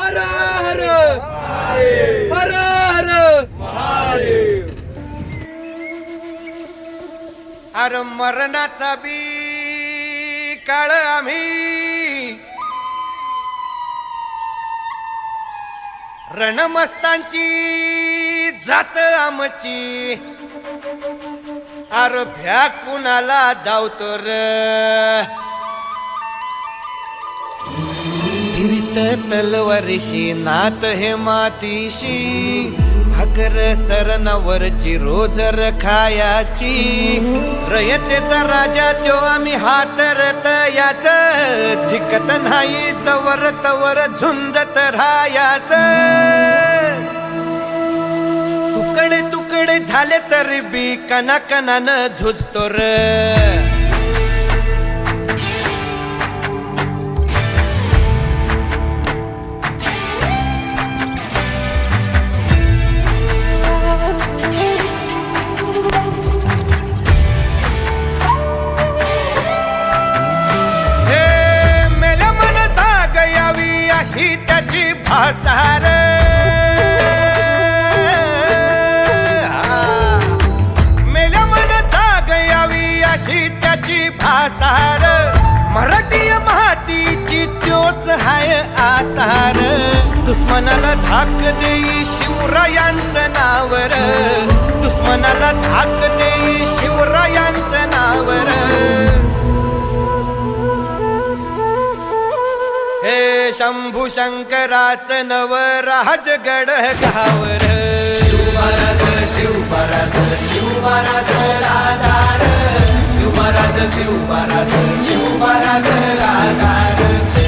हर हर हर हर अरे मरणाचा बी काळ आम्ही रणमस्तांची जात आमची. अरे भ्या कुणाला धावतो र? फिरित तलवारीशी नात हे मातीशी. भाकर सरनावरची रोज रखायाची. रयतेचा राजा तो आम्ही हातरत याच. झिकत नाही चवर तवर झुंजत राहायाच. तुकडे तुकडे झाले तरी बी कना कनानं झुजतो र. त्याची भासार मेल्या मन जाग यावी अशी त्याची भासार. मराठी मातीची त्योच हाय आसार. दुश्मनाला धाक देई शिवरायांचं नावर. दुश्मनाला धाक देई शिवरायांचं नाव शंभू शंकराच नव राजगड गावर. शिवराज शिवराज शिवराज राजार शिवराज शिवराज शिवराज राजार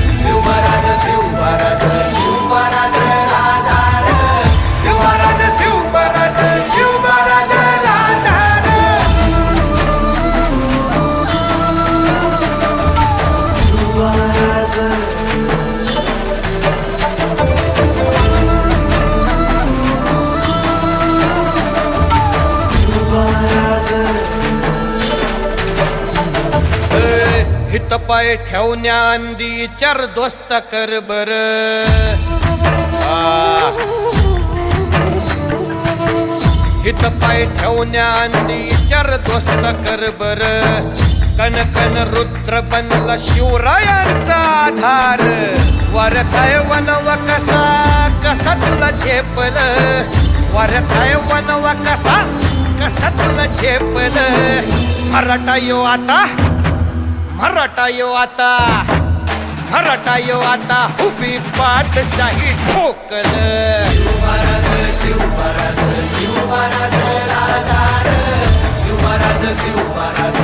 पाय ठेवण्या अंदी चार दोस्त कर बर. हित पाय ठेवण्या अंदी चार दोस्त कर बर. कन कन रुद्र बनला शिवरायांचा आधार. वरथाय वनव कसा कसा तुला झेपल? वरथाय वनव कसा कसा तुला झेपल? मराठा यो आता मराठा यो आता मराठा यो आता उभी पाठशाही ठोकल. शिवराज शिवराज शिवराज राजा शिवराज शिवराज